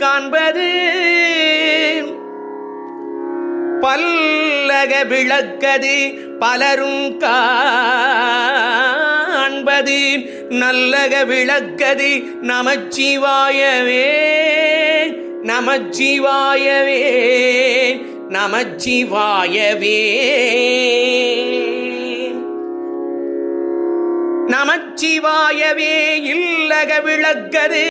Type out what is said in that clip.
காண்பது. பல்லக விளக்கது பலரும் காண்பது. நல்லக விளக்கது நமச்சிவாயவே. நமச்சிவாயவே. நமச்சிவாயவே. நமச்சிவாயவே இல்லக விளக்கது.